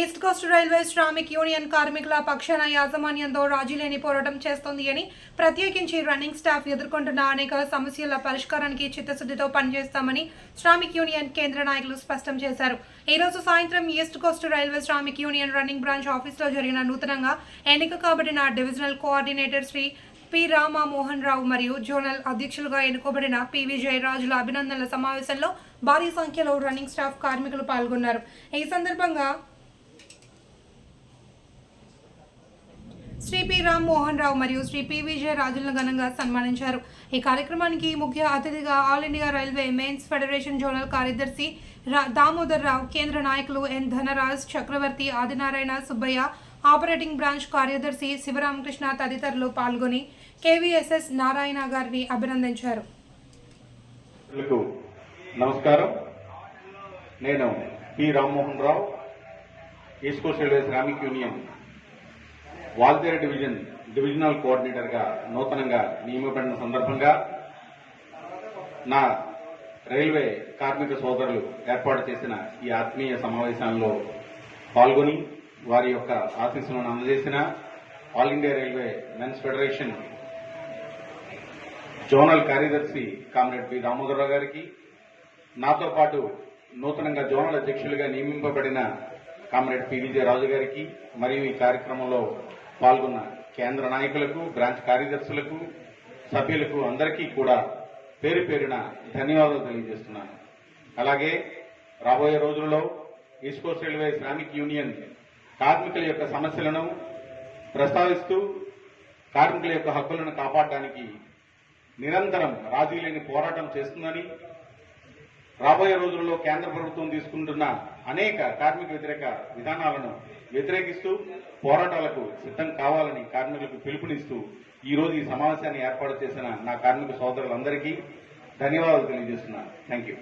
East coast railway Shramik union కార్మికుల పక్షాన యాజమాన్యంతో రాజీలేని పోరాటం చేస్తోంది అని ప్రత్యేకించి రన్నింగ్ స్టాఫ్ ఎదుర్కొంటున్న అనేక సమస్యల పరిష్కారానికి చిత్తశుద్ధితో పనిచేస్తామని శ్రామిక్ యూనియన్ కేంద్ర నాయకులు స్పష్టం చేశారు. ఈ రోజు సాయంత్రం east coast railway Shramik union running branch ఆఫీసులో జరిగిన నూతనంగా ఎన్నిక కాబడిన divisional coordinator Shri P Rama Mohan Rao మరియు జోనల్ అధ్యక్షులుగా ఎన్నుకోబడిన పివి జయరాజుల అభినందనల సమావేశంలో భారీ సంఖ్యలో రన్నింగ్ స్టాఫ్ కార్మికులు పాల్గొన్నారు. ఈ సందర్భంగా శ్రీ పి రామ్ మోహన్ రావు మరియు శ్రీ పి విజయ రాజులను ఘనంగా సన్మానించారు. ఈ కార్యక్రమానికి ముఖ్య అతిథిగా all India railway men's federation zonal కార్యదర్శి దామోదర్ రావు కేంద్ర నాయకులు N Dhanraj Chakravarthi Adinarayana Subbaiah operating branch కార్యదర్శి శివరామకృష్ణ తదితరులు పాల్గొని కేవీఎస్ఎస్ నారాయణ గారిని అభినందించారు. నమస్కారం. నేను P Rammohan Rao east coast railway Shramik union Waltair division divisional కోఆర్డినేటర్గా నూతనంగా నియమపడిన సందర్భంగా నా రైల్వే కార్మిక సోదరులు ఏర్పాటు చేసిన ఈ ఆత్మీయ సమావేశంలో పాల్గొని వారి యొక్క ఆశీస్సులను అందజేసిన all India railway men's federation zonal కార్యదర్శి కామ్రేడ్ పి దామోదరరావు గారికి నాతో పాటు నూతనంగా జోనల్ అధ్యక్షులుగా నియమింపబడిన కామ్రేడ్ పి విజయరాజు గారికి మరియు ఈ కార్యక్రమంలో పాల్గొన్న కేంద్ర నాయకులకు బ్రాంచ్ కార్యదర్శులకు సభ్యులకు అందరికీ కూడా పేరు పేరున ధన్యవాదాలు తెలియజేస్తున్నాను. అలాగే రాబోయే రోజుల్లో east coast railway Shramik union కార్మికుల యొక్క సమస్యలను ప్రస్తావిస్తూ కార్మికుల యొక్క హక్కులను కాపాడడానికి నిరంతరం రాజీ లేని పోరాటం చేస్తుందని రాబోయే రోజుల్లో కేంద్ర ప్రభుత్వం తీసుకుంటున్న అనేక కార్మిక వ్యతిరేక విధానాలను వ్యతిరేకిస్తూ పోరాటాలకు సిద్ధం కావాలని కార్మికులకు పిలుపునిస్తూ ఈ రోజు ఈ సమావేశాన్ని ఏర్పాటు చేసిన నా కార్మిక సోదరులందరికీ ధన్యవాదాలు తెలియజేస్తున్నాను. Thank you